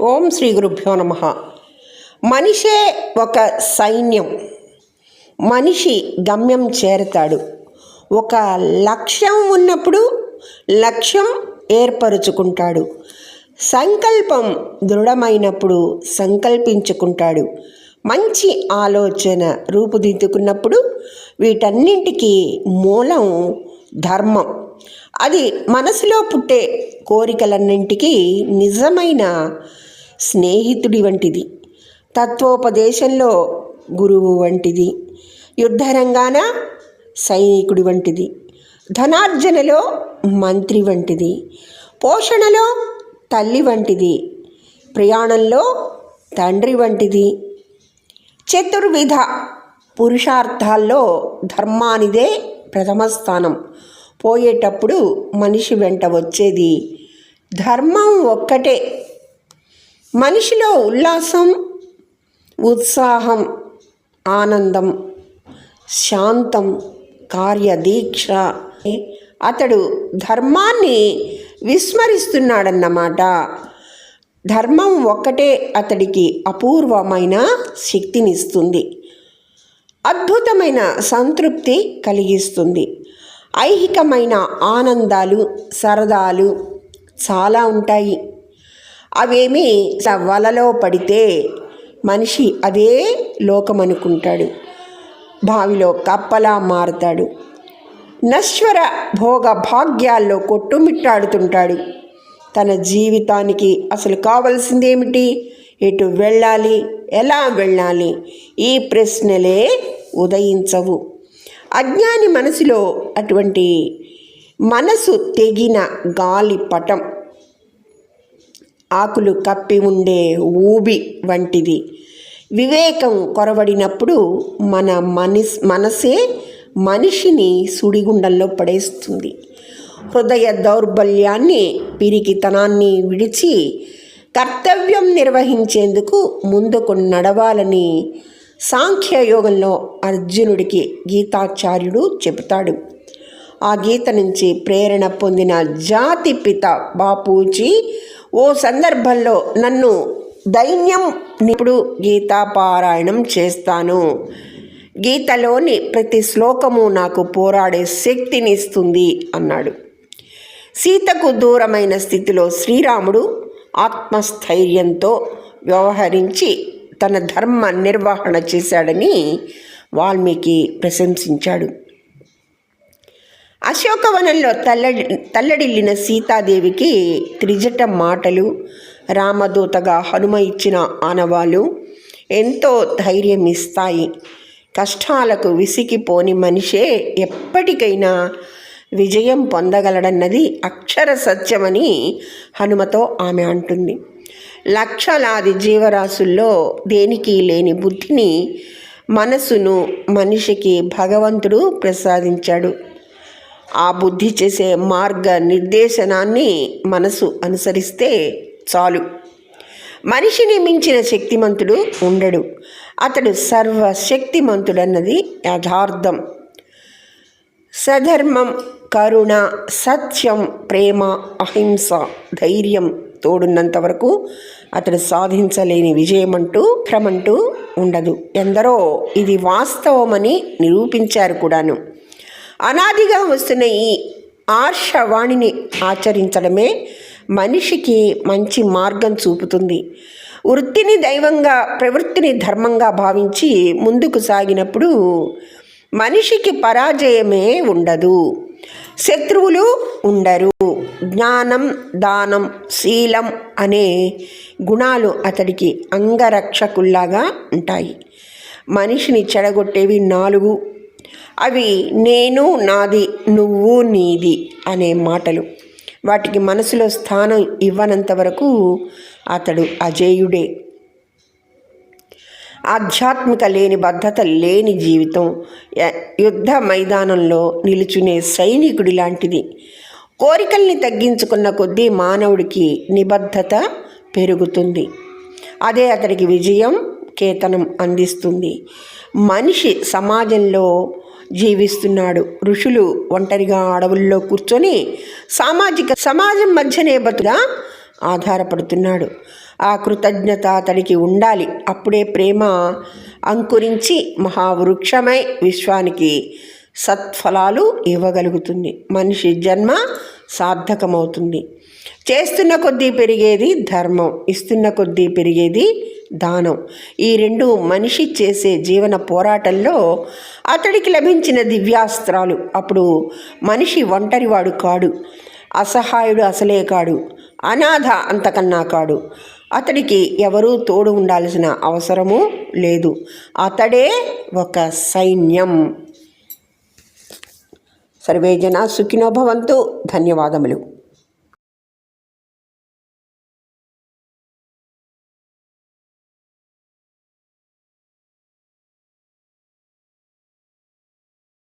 ఓం శ్రీ గురుభ్యో నమ. మనిషే ఒక సైన్యం. మనిషి గమ్యం చేరతాడు. ఒక లక్ష్యం ఉన్నప్పుడు లక్ష్యం ఏర్పరుచుకుంటాడు. సంకల్పం దృఢమైనప్పుడు సంకల్పించుకుంటాడు. మంచి ఆలోచన రూపుదిద్దుకున్నప్పుడు వీటన్నింటికి మూలం ధర్మం. అది మనసులో పుట్టే కోరికలన్నింటికి నిజమైన స్నేహితుడి వంటిది. తత్వోపదేశంలో గురువు వంటిది. యుద్ధరంగాన సైనికుడి వంటిది. ధనార్జనలో మంత్రి వంటిది. పోషణలో తల్లి వంటిది. ప్రయాణంలో తండ్రి వంటిది. చతుర్విధ పురుషార్థాల్లో ధర్మానిదే ప్రథమ స్థానం. పోయేటప్పుడు మనిషి వెంట వచ్చేది ధర్మం ఒక్కటే. మనిషిలో ఉల్లాసం ఉత్సాహం ఆనందం శాంతం కార్యదీక్ష. అతడు ధర్మాన్ని విస్మరిస్తున్నాడన్నమాట. ధర్మం ఒక్కటే అతడికి అపూర్వమైన శక్తినిస్తుంది. అద్భుతమైన సంతృప్తి కలిగిస్తుంది. ఐహికమైన ఆనందాలు సరదాలు చాలా ఉంటాయి. అవేమి వలలో పడితే మనిషి అదే లోకం అనుకుంటాడు బావిలో కప్పలా మారుతాడు. నశ్వర భోగ భాగ్యాల్లో కొట్టుమిట్టాడుతుంటాడు. తన జీవితానికి అసలు కావలసిందేమిటి? ఎటు వెళ్ళాలి? ఎలా వెళ్ళాలి? ఈ ప్రశ్నలే ఉదయించవు. అజ్ఞాని మనసులో అటువంటి మనసు తెగిన గాలి పటం ఆకులు కప్పి ఉండే ఊబి వంటిది. వివేకం కొరవడినప్పుడు మన మనస్ మనసే మనిషిని సుడిగుండంలో పడేస్తుంది. హృదయ దౌర్బల్యాన్ని పిరికితనాన్ని విడిచి కర్తవ్యం నిర్వహించేందుకు ముందుకు నడవాలని సాంఖ్యయోగంలో అర్జునుడికి గీతాచార్యుడు చెబుతాడు. ఆ గీత నుంచి ప్రేరణ పొందిన జాతి పిత బాపూజీ ఓ సందర్భంలో నన్ను దైన్యం నిపుడు గీతాపారాయణం చేస్తాను. గీతలోని ప్రతి శ్లోకము నాకు పోరాడే శక్తినిస్తుంది అన్నాడు. సీతకు దూరమైన స్థితిలో శ్రీరాముడు ఆత్మస్థైర్యంతో వ్యవహరించి తన ధర్మ నిర్వహణ చేశాడని వాల్మీకి ప్రశంసించాడు. అశోకవనంలో తల్లడి తల్లడిల్లిన సీతాదేవికి త్రిజట మాటలు రామదూతగా హనుమ ఇచ్చిన ఆనవాలు ఎంతో ధైర్యం ఇస్తాయి కష్టాలకు విసిగిపోని మనిషే ఎప్పటికైనా విజయం పొందగలడన్నది అక్షర సత్యమని హనుమతో ఆమె అంటుంది. లక్షలాది జీవరాశుల్లో దేనికి లేని బుద్ధిని మనసును మనిషికి భగవంతుడు ప్రసాదించాడు. ఆ బుద్ధి చేసే మార్గ నిర్దేశనాన్ని మనసు అనుసరిస్తే చాలు. మనిషిని మించిన శక్తిమంతుడు ఉండడు. అతడు సర్వశక్తిమంతుడన్నది యథార్థం. సధర్మం కరుణ సత్యం ప్రేమ అహింస ధైర్యం తోడున్నంత వరకు అతడు సాధించలేని విజయమంటూ భ్రమంటూ ఉండదు. ఎందరో ఇది వాస్తవమని నిరూపించారు కూడాను. అనాదిగా వస్తున్న ఈ ఆర్షవాణిని ఆచరించడమే మనిషికి మంచి మార్గం చూపుతుంది. వృత్తిని దైవంగా ప్రవృత్తిని ధర్మంగా భావించి ముందుకు సాగినప్పుడు మనిషికి పరాజయమే ఉండదు. శత్రువులు ఉండరు. జ్ఞానం దానం శీలం అనే గుణాలు అతడికి అంగరక్షకుల్లాగా ఉంటాయి. మనిషిని చెడగొట్టేవి నాలుగు అవి నేను నాది నువ్వు నీది అనే మాటలు. వాటికి మనసులో స్థానం ఇవ్వనంత వరకు అతడు అజేయుడే. ఆధ్యాత్మిక లేని బద్ధత లేని జీవితం యుద్ధ మైదానంలో నిలుచునే సైనికుడి లాంటిది. కోరికల్ని తగ్గించుకున్న కొద్దీ మానవుడికి నిబద్ధత పెరుగుతుంది. అదే అతడికి విజయం కేతనం అందిస్తుంది. మనిషి సమాజంలో జీవిస్తున్నాడు. ఋషులు ఒంటరిగా అడవుల్లో కూర్చొని సామాజిక సమాజం మధ్యనే బతుగా ఆధారపడుతున్నాడు. ఆ కృతజ్ఞత అతడికి ఉండాలి. అప్పుడే ప్రేమ అంకురించి మహావృక్షమై విశ్వానికి సత్ఫలాలు ఇవ్వగలుగుతుంది. మనిషి జన్మ సార్థకమవుతుంది. చేస్తున్న కొద్దీ పెరిగేది ధర్మం ఇస్తున్న కొద్దీ పెరిగేది దానం. ఈ రెండు మనిషి చేసే జీవన పోరాటంలో అతడికి లభించిన దివ్యాస్త్రాలు. అప్పుడు మనిషి ఒంటరివాడు కాడు అసహాయుడు అసలే కాడు అనాథ అంతకన్నా కాడు. అతడికి ఎవరూ తోడు ఉండాల్సిన అవసరము లేదు. అతడే ఒక సైన్యం. సర్వే జన సుఖినో భవంతు. ధన్యవాదములు.